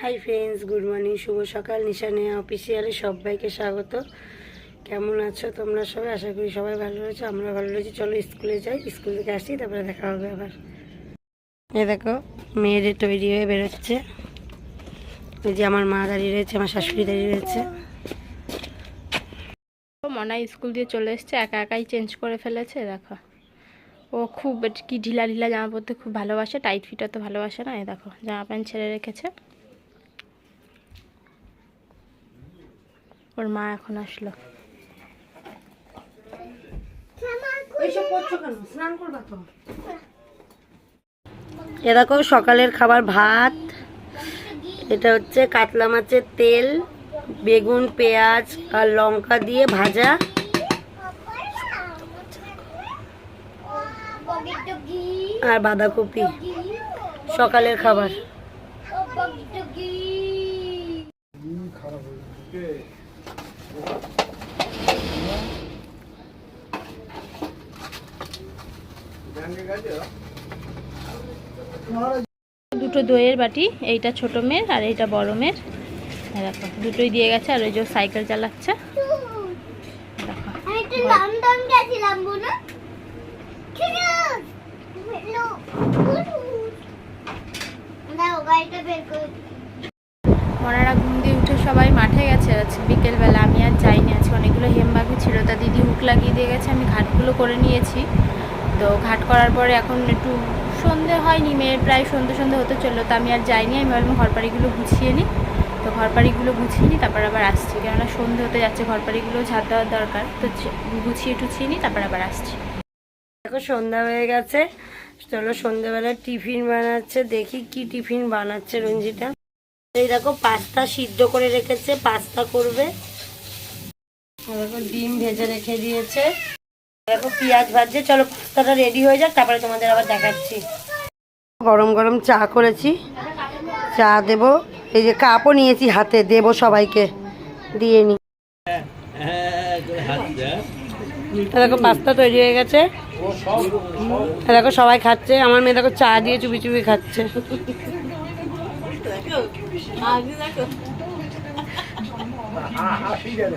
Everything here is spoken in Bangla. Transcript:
হাই ফ্রেন্ডস গুড মর্নিং শুভ সকাল। নিশানে অফিসিয়ালে সবাইকে স্বাগত। কেমন আছো তোমরা সবাই? আশা করি সবাই ভালো রয়েছে, আমরা ভালো রয়েছি। চলো স্কুলে যাই স্কুল থেকে আসি, তারপরে দেখা হবে আবার। এ দেখো, মেয়েদের তৈরি হয়ে বেরোচ্ছে। এই যে আমার মা দাঁড়িয়ে রয়েছে, আমার শাশুড়ি দাঁড়িয়ে রয়েছে। ও মনাই স্কুল দিয়ে চলে এসছে, একা একাই চেঞ্জ করে ফেলেছে, দেখো। ও খুব, কি ঢিলা ঢিলা জামা পরতে খুব ভালোবাসে টাইট ফিট তো ভালোবাসে না এ দেখো, জামা প্যান্ট ছেড়ে রেখেছে। ওর মা এখন আসলো। এইসব করছ কেন? স্নান করবা তো? এ দেখো সকালের খাবার ভাত এটা হচ্ছে কাতলা মাছের তেল বেগুন পেঁয়াজ আর লঙ্কা দিয়ে ভাজা। আর বাঁধাকপি সকালের খাবার। দুটো দইয়ের বাটি, এইটা ছোট মেয়ের আর এইটা বড় মেয়ের। দেখো, দুটোই দিয়ে গেছে আর ওই যে সাইকেল চালাচ্ছে। দেখো সবাই মাঠে গেছে। আজকে বিকেলবেলা আমি আর যাইনি। আজকে অনেকগুলো হেমবাগি ছিল। তা দিদি হুক লাগিয়ে দিয়ে গেছে। আমি ঘাটগুলো করে নিয়েছি। তো ঘাট করার পরে এখন একটু সন্ধে হয়নি। মেয়ের প্রায় সন্ধে সন্ধে হতে চলল। তো আমি আর যাইনি। আমি ভাবলাম ঘরবাড়িগুলো গুছিয়ে নিই তো ঘরবাড়িগুলো গুছিয়ে নিই তারপর আবার আসছি। কেননা সন্ধে হতে যাচ্ছে। ঘরবাড়িগুলো ঝাড় দেওয়ার দরকার। তো গুছিয়ে টুছিয়ে নিই তারপর আবার আসছি। দেখো, সন্ধ্যা হয়ে গেছে। চলো সন্ধ্যাবেলা টিফিন বানাচ্ছে। দেখি কি টিফিন বানাচ্ছে রঞ্জিতা। এই দেখো, পাস্তা সিদ্ধ করে রেখেছে, পাস্তা করবে। দেখো, ডিম ভেজে রেখে দিয়েছে। দেখো, পেঁয়াজ ভাজছে। চলো, পাস্তাটা রেডি হয়ে যাক, তারপরে তোমাদের আবার দেখাচ্ছি। গরম গরম চা করেছি। চা দেব। এই যে কাপও নিয়েছি হাতে, দেব সবাইকে। দিয়ে নি। দেখো, পাস্তা তৈরি হয়ে গেছে। দেখো, সবাই খাচ্ছে। আমার মেয়ে দেখো, চা দিয়ে চুপি চুপি খাচ্ছে। 啊你在喝啊啊啊谁在这